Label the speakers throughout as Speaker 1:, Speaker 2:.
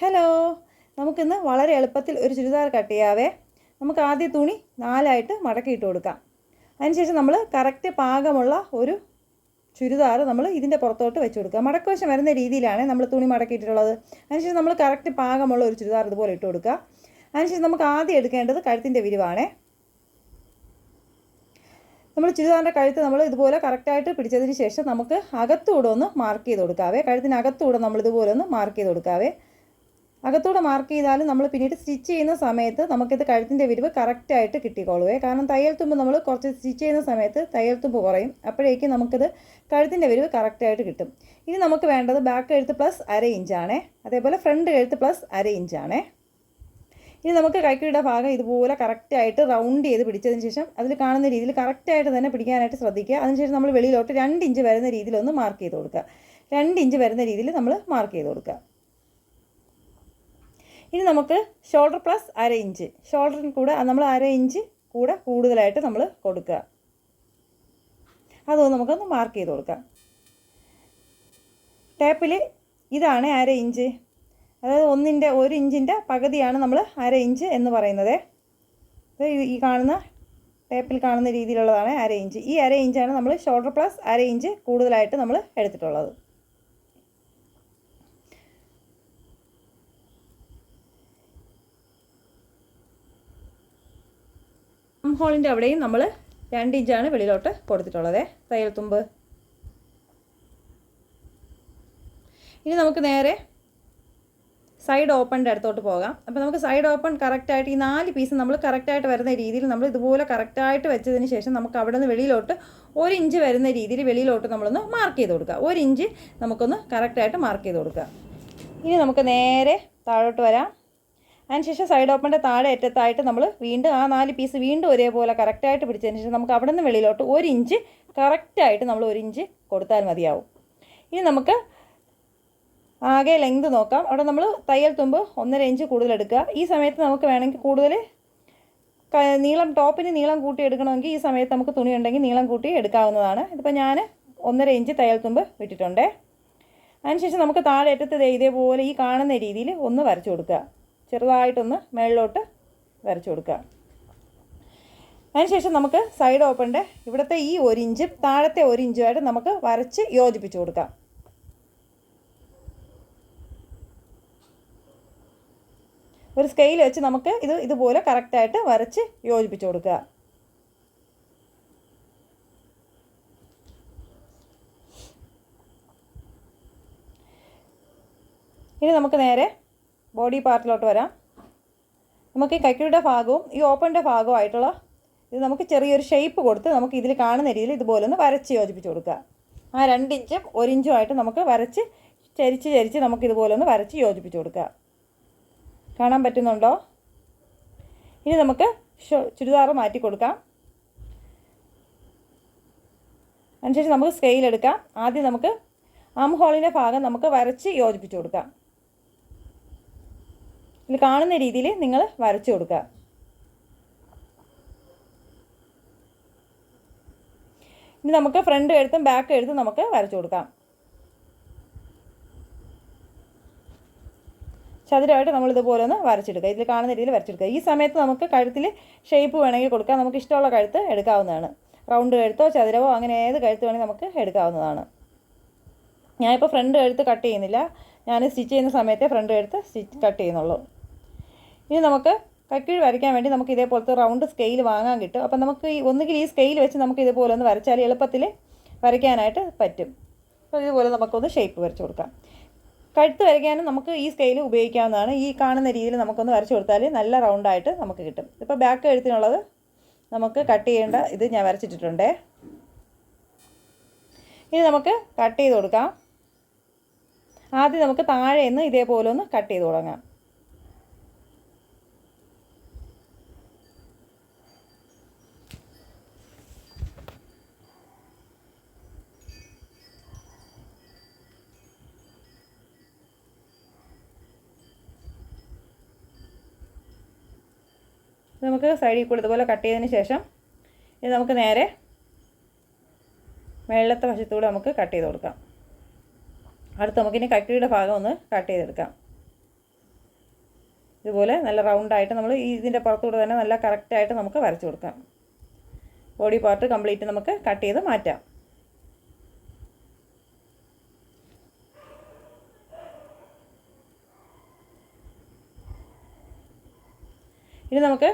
Speaker 1: Hello നമുക്കിന്ന് വളരെ എളുപ്പത്തിൽ ഒരു ചുരിദാർ കട്ട് ചെയ്യാവേ. നമുക്ക് ആദ്യ തുണി നാലായിട്ട് മടക്കിയിട്ട് കൊടുക്കാം. അതിനുശേഷം നമ്മൾ കറക്റ്റ് പാകമുള്ള ഒരു ചുരിദാർ നമ്മൾ ഇതിന്റെ പുറത്തോട്ട് വെച്ച് കൊടുക്കുക. മടക്കുവശം വരുന്ന രീതിയിലാണ് നമ്മൾ തുണി മടക്കിയിട്ടുള്ളത്. അതിനുശേഷം നമ്മൾ കറക്റ്റ് പാകമുള്ള ഒരു ചുരിദാർ ഇതുപോലെ ഇട്ട് കൊടുക്കുക. അതിനുശേഷം നമുക്ക് ആദ്യം എടുക്കേണ്ടത് കഴുത്തിന്റെ വിരിവാണേ. നമ്മൾ ചുരിദാറിന്റെ കഴുത്ത് നമ്മൾ ഇതുപോലെ കറക്റ്റായിട്ട് പിടിച്ചതിന് ശേഷം നമുക്ക് അകത്തൂടെ ഒന്ന് മാർക്ക് ചെയ്ത് കൊടുക്കാവേ. കഴുത്തിനകത്തൂടെ നമ്മൾ ഇതുപോലെ ഒന്ന് മാർക്ക് ചെയ്ത് കൊടുക്കാവേ. അകത്തൂടെ മാർക്ക് ചെയ്താലും നമ്മൾ പിന്നീട് സ്റ്റിച്ച് ചെയ്യുന്ന സമയത്ത് നമുക്കിത് കഴുത്തിന്റെ വിരിവ് കറക്റ്റായിട്ട് കിട്ടിക്കോളുവേ. കാരണം തയ്യൽ തുമ്പ് നമ്മൾ കുറച്ച് സ്റ്റിച്ച് ചെയ്യുന്ന സമയത്ത് തയ്യൽ തുമ്പ് കുറയും. അപ്പോഴേക്കും നമുക്കിത് കഴുത്തിന്റെ വിരിവ് കറക്റ്റായിട്ട് കിട്ടും. ഇനി നമുക്ക് വേണ്ടത് ബാക്ക് കഴുത്ത് പ്ലസ് അര ഇഞ്ചാണേ അതേപോലെ ഫ്രണ്ട് കഴുത്ത് പ്ലസ് അര ഇഞ്ചാണേ ഇനി നമുക്ക് കൈക്കിയുടെ ഭാഗം ഇതുപോലെ കറക്റ്റായിട്ട് റൗണ്ട് ചെയ്ത് പിടിച്ചതിന് ശേഷം അതിൽ കാണുന്ന രീതിയിൽ കറക്റ്റായിട്ട് തന്നെ പിടിക്കാനായിട്ട് ശ്രദ്ധിക്കുക. അതിനുശേഷം നമ്മൾ വെളിയിലോട്ട് രണ്ട് ഇഞ്ച് വരുന്ന രീതിയിൽ ഒന്ന് മാർക്ക് ചെയ്ത് കൊടുക്കുക. രണ്ട് ഇഞ്ച് വരുന്ന രീതിയിൽ നമ്മൾ മാർക്ക് ചെയ്ത് കൊടുക്കുക. ഇനി നമുക്ക് ഷോൾഡർ പ്ലസ് അര ഇഞ്ച് ഷോൾഡറിന് കൂടെ നമ്മൾ അര ഇഞ്ച് കൂടെ കൂടുതലായിട്ട് നമ്മൾ കൊടുക്കുക. അതൊന്ന് നമുക്കൊന്ന് മാർക്ക് ചെയ്ത് കൊടുക്കാം ടേപ്പിൽ ഇതാണ് അര ഇഞ്ച് അതായത് ഒന്നിന്റെ ഒരു ഇഞ്ചിന്റെ പകുതിയാണ് നമ്മൾ അര ഇഞ്ച് എന്ന് പറയുന്നത്. ഈ കാണുന്ന ടേപ്പിൽ കാണുന്ന രീതിയിലുള്ളതാണ് അര ഇഞ്ച് ഈ അര ഇഞ്ചാണ് നമ്മൾ ഷോൾഡർ പ്ലസ് അര ഇഞ്ച് കൂടുതലായിട്ട് നമ്മൾ എടുത്തിട്ടുള്ളത്. ഹോളിന്റെ അവിടെയും നമ്മൾ രണ്ട് ഇഞ്ചാണ് വെളിയിലോട്ട് കൊടുത്തിട്ടുള്ളത്. തയ്യൽ തുമ്പ് ഇനി നമുക്ക് നേരെ സൈഡ് ഓപ്പണിന്റെ അടുത്തോട്ട് പോകാം. അപ്പോൾ നമുക്ക് സൈഡ് ഓപ്പൺ കറക്റ്റായിട്ട് ഈ നാല് പീസ് നമ്മൾ കറക്റ്റായിട്ട് വരുന്ന രീതിയിൽ നമ്മൾ ഇതുപോലെ കറക്റ്റായിട്ട് വെച്ചതിന് ശേഷം നമുക്ക് അവിടെ നിന്ന് വെളിയിലോട്ട് ഒരു ഇഞ്ച് വരുന്ന രീതിയിൽ വെളിയിലോട്ട് നമ്മളൊന്ന് മാർക്ക് ചെയ്ത് കൊടുക്കുക. ഒരു ഇഞ്ച് നമുക്കൊന്ന് കറക്റ്റായിട്ട് മാർക്ക് ചെയ്ത് കൊടുക്കുക. ഇനി നമുക്ക് നേരെ താഴോട്ട് വരാം. അതിനുശേഷം സൈഡ് ഓപ്പണിന്റെ താഴെ അറ്റത്തായിട്ട് നമ്മൾ വീണ്ടും ആ നാല് പീസ് വീണ്ടും ഒരേപോലെ കറക്റ്റായിട്ട് പിടിച്ചതിന് ശേഷം നമുക്ക് അവിടെ നിന്ന് വെളിയിലോട്ട് ഒരു ഇഞ്ച് കറക്റ്റായിട്ട് നമ്മൾ ഒരു ഇഞ്ച് കൊടുത്താൽ മതിയാവും. ഇനി നമുക്ക് ആകെ ലെങ്ത് നോക്കാം. അവിടെ നമ്മൾ തയ്യൽ തുമ്പ് ഒന്നര ഇഞ്ച് കൂടുതൽ എടുക്കുക. ഈ സമയത്ത് നമുക്ക് വേണമെങ്കിൽ കൂടുതൽ നീളം ടോപ്പിന് നീളം കൂട്ടി എടുക്കണമെങ്കിൽ ഈ സമയത്ത് നമുക്ക് തുണി ഉണ്ടെങ്കിൽ നീളം കൂട്ടി എടുക്കാവുന്നതാണ്. ഇതിപ്പോൾ ഞാൻ ഒന്നര ഇഞ്ച് തയ്യൽ തുമ്പ് വിട്ടിട്ടുണ്ട് അതിനുശേഷം നമുക്ക് താഴെ അറ്റത്ത് ഇതേപോലെ ഈ കാണുന്ന രീതിയിൽ ഒന്ന് വരച്ചു കൊടുക്കുക. ചെറുതായിട്ടൊന്ന് മേളിലോട്ട് വരച്ചു കൊടുക്കുക. അതിനുശേഷം നമുക്ക് സൈഡ് ഓപ്പണിന്റെ ഇവിടുത്തെ ഈ ഒരു ഇഞ്ചും താഴത്തെ ഒരു ഇഞ്ചുമായിട്ട് നമുക്ക് വരച്ച് യോജിപ്പിച്ച് കൊടുക്കാം. ഒരു സ്കെയിൽ വെച്ച് നമുക്ക് ഇത് ഇതുപോലെ കറക്റ്റായിട്ട് വരച്ച് യോജിപ്പിച്ച് കൊടുക്കുക. ഇനി നമുക്ക് നേരെ ബോഡി പാർട്ടിലോട്ട് വരാം. നമുക്ക് ഈ കൈക്കിയുടെ ഭാഗവും ഈ ഓപ്പണിന്റെ ഭാഗവും ആയിട്ടുള്ള ഇത് നമുക്ക് ചെറിയൊരു ഷേപ്പ് കൊടുത്ത് നമുക്ക് ഇതിൽ കാണുന്ന രീതിയിൽ ഇതുപോലെ ഒന്ന് വരച്ച് യോജിപ്പിച്ച് കൊടുക്കുക. ആ രണ്ടിഞ്ചും ഇഞ്ചുമായിട്ട് നമുക്ക് വരച്ച് ചരിച്ച് ചരിച്ച് നമുക്ക് ഇതുപോലെ ഒന്ന് വരച്ച് യോജിപ്പിച്ച് കൊടുക്കുക. കാണാൻ പറ്റുന്നുണ്ടോ? ഇനി നമുക്ക് ചുരിദാർ മാറ്റി കൊടുക്കാം. അതിനുശേഷം നമുക്ക് സ്കെയിൽ എടുക്കാം. ആദ്യം നമുക്ക് ആം ഹോളിന്റെ ഭാഗം നമുക്ക് വരച്ച് യോജിപ്പിച്ച് കൊടുക്കാം. ഇതിൽ കാണുന്ന രീതിയിൽ നിങ്ങൾ വരച്ചു കൊടുക്കുക. ഇനി നമുക്ക് ഫ്രണ്ട് എഴുത്തും ബാക്ക് എഴുത്തും നമുക്ക് വരച്ചു കൊടുക്കാം. ചതുരമായിട്ട് നമ്മൾ ഇതുപോലെ ഒന്ന് വരച്ചെടുക്കുക. ഇതിൽ കാണുന്ന രീതിയിൽ വരച്ചെടുക്കുക. ഈ സമയത്ത് നമുക്ക് കഴുത്തിൽ ഷേപ്പ് വേണമെങ്കിൽ കൊടുക്കാം. നമുക്ക് ഇഷ്ടമുള്ള കഴുത്ത് എടുക്കാവുന്നതാണ്. റൗണ്ട് കഴുത്തോ ചതുരവോ അങ്ങനെ ഏത് കഴുത്ത് വേണമെങ്കിൽ നമുക്ക് എടുക്കാവുന്നതാണ്. ഞാനിപ്പോൾ ഫ്രണ്ട് കഴുത്ത് കട്ട് ചെയ്യുന്നില്ല. ഞാൻ സ്റ്റിച്ച് ചെയ്യുന്ന സമയത്തെ ഫ്രണ്ട് കഴുത്ത് സ്റ്റിച്ച് കട്ട് ചെയ്യുന്നുള്ളൂ. ഇനി നമുക്ക് കക്കീഴ് വരയ്ക്കാൻ വേണ്ടി നമുക്ക് ഇതേപോലത്തെ റൗണ്ട് സ്കെയിൽ വാങ്ങാൻ കിട്ടും. അപ്പം നമുക്ക് ഈ ഒന്നുകിൽ ഈ സ്കെയിൽ വെച്ച് നമുക്ക് ഇതുപോലെ ഒന്ന് വരച്ചാൽ എളുപ്പത്തിൽ വരയ്ക്കാനായിട്ട് പറ്റും. അപ്പോൾ ഇതുപോലെ നമുക്കൊന്ന് ഷേപ്പ് വരച്ച് കൊടുക്കാം. കഴുത്ത് വരയ്ക്കാനും നമുക്ക് ഈ സ്കെയിൽ ഉപയോഗിക്കാവുന്നതാണ്. ഈ കാണുന്ന രീതിയിൽ നമുക്കൊന്ന് വരച്ച് കൊടുത്താൽ നല്ല റൗണ്ടായിട്ട് നമുക്ക് കിട്ടും. ഇപ്പോൾ ബാക്ക് കഴുത്തിനുള്ളത് നമുക്ക് കട്ട് ചെയ്യേണ്ട ഇത് ഞാൻ വരച്ചിട്ടിട്ടുണ്ടേ. ഇനി നമുക്ക് കട്ട് ചെയ്ത് കൊടുക്കാം. ആദ്യം നമുക്ക് താഴെ നിന്ന് ഇതേപോലെ ഒന്ന് കട്ട് ചെയ്ത് തുടങ്ങാം. നമുക്ക് സൈഡിൽ കൂടി ഇതുപോലെ കട്ട് ചെയ്തതിന് ശേഷം ഇത് നമുക്ക് നേരെ വെള്ളത്തെ വശത്തൂടെ നമുക്ക് കട്ട് ചെയ്ത് കൊടുക്കാം. അടുത്ത് നമുക്കിനി കക്കിയുടെ ഭാഗം ഒന്ന് കട്ട് ചെയ്തെടുക്കാം. ഇതുപോലെ നല്ല റൗണ്ടായിട്ട് നമ്മൾ ഈ ഇതിന്റെ പുറത്തൂടെ തന്നെ നല്ല കറക്റ്റായിട്ട് നമുക്ക് വരച്ചു കൊടുക്കാം. ബോഡി പാർട്ട് കംപ്ലീറ്റ് നമുക്ക് കട്ട് ചെയ്ത് മാറ്റാം. ഇനി നമുക്ക്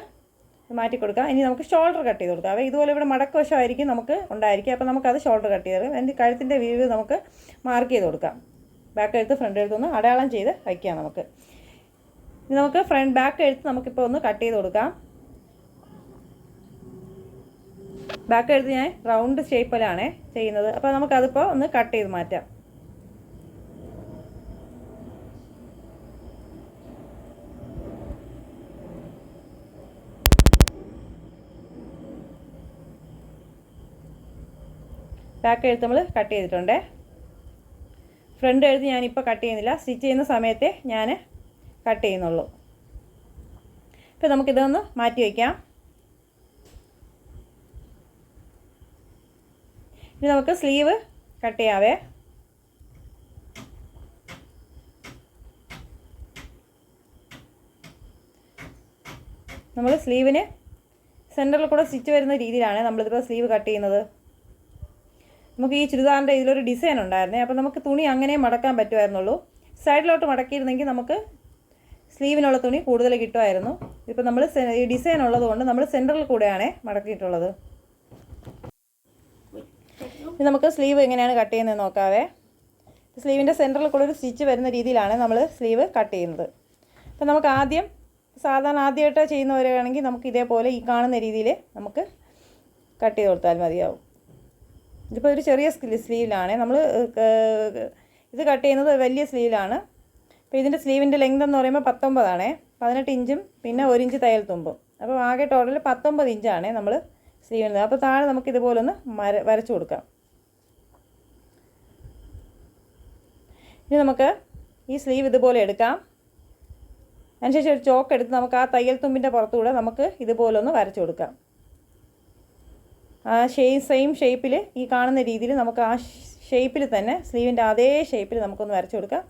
Speaker 1: മാറ്റി കൊടുക്കാം. ഇനി നമുക്ക് ഷോൾഡർ കട്ട് ചെയ്ത് കൊടുക്കാം. അപ്പോൾ ഇതുപോലെ ഇവിടെ മടക്ക വശമായിരിക്കും നമുക്ക് ഉണ്ടായിരിക്കും അപ്പോൾ നമുക്കത് ഷോൾഡർ കട്ട് ചെയ്ത് എന്റെ കഴുത്തിന്റെ വീവ് നമുക്ക് മാർക്ക് ചെയ്ത് കൊടുക്കാം. ബാക്ക് എഴുത്ത് ഫ്രണ്ട് എഴുത്ത് ഒന്ന് അടയാളം ചെയ്ത് വയ്ക്കാം നമുക്ക്. ഇനി നമുക്ക് ഫ്രണ്ട് ബാക്ക് എഴുത്ത് നമുക്കിപ്പോൾ ഒന്ന് കട്ട് ചെയ്ത് കൊടുക്കാം. ബാക്ക് എഴുത്ത് ഞാൻ റൗണ്ട് ഷേപ്പിലാണ് ചെയ്യുന്നത്. അപ്പോൾ നമുക്കതിപ്പോൾ ഒന്ന് കട്ട് ചെയ്ത് മാറ്റാം. ബാക്ക് എഴുത്ത് നമ്മൾ കട്ട് ചെയ്തിട്ടുണ്ട്. ഫ്രണ്ട് എഴുത്ത് ഞാനിപ്പോൾ കട്ട് ചെയ്യുന്നില്ല. സ്റ്റിച്ച് ചെയ്യുന്ന സമയത്തെ ഞാൻ കട്ട് ചെയ്യുന്നുള്ളൂ. ഇപ്പോൾ നമുക്കിതൊന്ന് മാറ്റി വയ്ക്കാം ഇനി നമുക്ക് സ്ലീവ് കട്ട് ചെയ്യാവേ. നമ്മൾ സ്ലീവിന് സെന്ററിൽ കൂടെ സ്റ്റിച്ച് വരുന്ന രീതിയിലാണ് നമ്മളിതിപ്പോൾ സ്ലീവ് കട്ട് ചെയ്യുന്നത്. നമുക്ക് ഈ ചുരിദാറിന്റെ ഇതിലൊരു ഡിസൈൻ ഉണ്ടായിരുന്നേ. അപ്പോൾ നമുക്ക് തുണി അങ്ങനെ മടക്കാൻ പറ്റുമായിരുന്നുള്ളൂ. സൈഡിലോട്ട് മടക്കിയിരുന്നെങ്കിൽ നമുക്ക് സ്ലീവിനുള്ള തുണി കൂടുതൽ കിട്ടുമായിരുന്നു. ഇപ്പോൾ നമ്മൾ ഈ ഡിസൈൻ ഉള്ളത് കൊണ്ട് നമ്മൾ സെന്ററിൽ കൂടെയാണ് മടക്കിയിട്ടുള്ളത്. നമുക്ക് സ്ലീവ് എങ്ങനെയാണ് കട്ട് ചെയ്യുന്നത് നോക്കാവേ. സ്ലീവിന്റെ സെന്ററിൽ കൂടെ ഒരു സ്റ്റിച്ച് വരുന്ന രീതിയിലാണ് നമ്മൾ സ്ലീവ് കട്ട് ചെയ്യുന്നത്. അപ്പോൾ നമുക്ക് ആദ്യം സാധാരണ ആദ്യമായിട്ട് ചെയ്യുന്നവരാണെങ്കിൽ നമുക്ക് ഇതേപോലെ ഈ കാണുന്ന രീതിയിൽ നമുക്ക് കട്ട് ചെയ്ത് കൊടുത്താൽ മതിയാവും. ഇതിപ്പോൾ ഒരു ചെറിയ സ്ലീവിലാണ്. നമ്മൾ ഇത് കട്ട് ചെയ്യുന്നത് വലിയ സ്ലീവിലാണ്. അപ്പോൾ ഇതിന്റെ സ്ലീവിന്റെ ലെങ്ത് എന്ന് പറയുമ്പോൾ പത്തൊമ്പതാണേ. പതിനെട്ട് ഇഞ്ചും പിന്നെ ഒരു ഇഞ്ച് തയ്യൽ തുമ്പും. അപ്പോൾ ആകെ ടോട്ടൽ പത്തൊമ്പത് ഇഞ്ചാണ് നമ്മൾ സ്ലീവിന്റെ അപ്പോൾ താഴെ നമുക്ക് ഇതുപോലെ ഒന്ന് വരച്ചു കൊടുക്കാം. ഇനി നമുക്ക് ഈ സ്ലീവ് ഇതുപോലെ എടുക്കാം. അതിനുശേഷം ഒരു ചോക്ക് എടുത്ത് നമുക്ക് ആ തയ്യൽ തുമ്പിന്റെ പുറത്തുകൂടെ നമുക്ക് ഇതുപോലെ ഒന്ന് വരച്ചു കൊടുക്കാം. ആ ഷെയ് സെയിം ഷേപ്പിൽ ഈ കാണുന്ന രീതിയിൽ നമുക്ക് ആ ഷേപ്പിൽ തന്നെ സ്ലീവിന്റെ അതേ ഷേപ്പിൽ നമുക്കൊന്ന് വരച്ചു കൊടുക്കാം.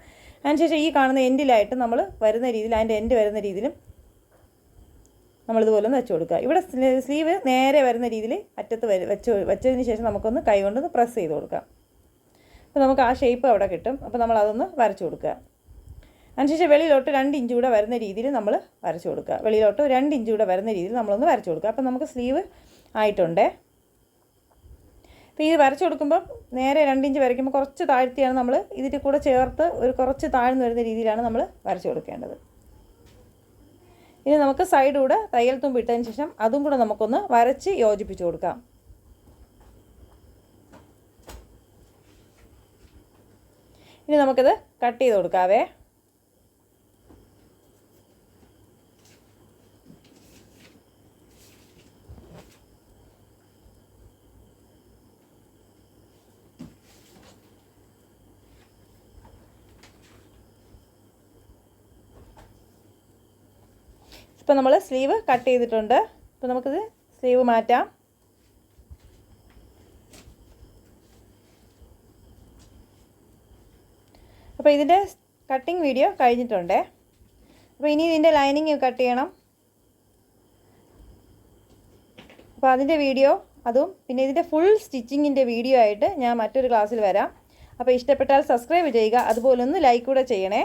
Speaker 1: അതിനുശേഷം ഈ കാണുന്ന എൻഡിലായിട്ട് നമ്മൾ വരുന്ന രീതിയിൽ അതിന്റെ എൻഡ് വരുന്ന രീതിയിലും നമ്മളിതുപോലെ ഒന്ന് വെച്ച് കൊടുക്കുക. ഇവിടെ സ്ലീവ് നേരെ വരുന്ന രീതിയിൽ അറ്റത്ത് വെച്ച് വെച്ചതിന് ശേഷം നമുക്കൊന്ന് കൈ കൊണ്ടൊന്ന് പ്രസ് ചെയ്ത് കൊടുക്കാം. അപ്പോൾ നമുക്ക് ആ ഷേപ്പ് അവിടെ കിട്ടും. അപ്പോൾ നമ്മൾ അതൊന്ന് വരച്ചു കൊടുക്കുക. അതിനുശേഷം വെളിയിലോട്ട് രണ്ട് ഇഞ്ച് കൂടെ വരുന്ന രീതിയിൽ നമ്മൾ വരച്ചു കൊടുക്കുക. വെളിയിലോട്ട് രണ്ട് ഇഞ്ച് കൂടെ വരുന്ന രീതിയിൽ നമ്മളൊന്ന് വരച്ചു കൊടുക്കുക. അപ്പോൾ നമുക്ക് സ്ലീവ് ആയിട്ടുണ്ടേ. അപ്പോൾ ഇത് വരച്ചു കൊടുക്കുമ്പോൾ നേരെ രണ്ടിഞ്ച് വരയ്ക്കുമ്പോൾ കുറച്ച് താഴ്ത്തിയാണ് നമ്മൾ ഇതിന്റെ കൂടെ ചേർത്ത് ഒരു കുറച്ച് താഴ്ന്നു വരുന്ന രീതിയിലാണ് നമ്മൾ വരച്ചു കൊടുക്കേണ്ടത്. ഇനി നമുക്ക് സൈഡ് കൂടെ തയ്യൽ തുമ്പ് ഇട്ടതിന് ശേഷം അതും കൂടെ നമുക്കൊന്ന് വരച്ച് യോജിപ്പിച്ച് കൊടുക്കാം. ഇനി നമുക്കിത് കട്ട് ചെയ്ത് കൊടുക്കാവേ. ഇപ്പോൾ നമ്മൾ സ്ലീവ് കട്ട് ചെയ്തിട്ടുണ്ട്. ഇപ്പം നമുക്കിത് സ്ലീവ് മാറ്റാം. അപ്പോൾ ഇതിന്റെ കട്ടിങ് വീഡിയോ കഴിഞ്ഞിട്ടുണ്ട്. അപ്പോൾ ഇനി ഇതിന്റെ ലൈനിങ് കട്ട് ചെയ്യണം. അപ്പോൾ അതിന്റെ വീഡിയോ അതും പിന്നെ ഇതിന്റെ ഫുൾ സ്റ്റിച്ചിങ്ങിന്റെ വീഡിയോ ആയിട്ട് ഞാൻ മറ്റൊരു ക്ലാസ്സിൽ വരാം. അപ്പോൾ ഇഷ്ടപ്പെട്ടാൽ സബ്സ്ക്രൈബ് ചെയ്യുക. അതുപോലെ ഒന്ന് ലൈക്ക് കൂടെ ചെയ്യണേ.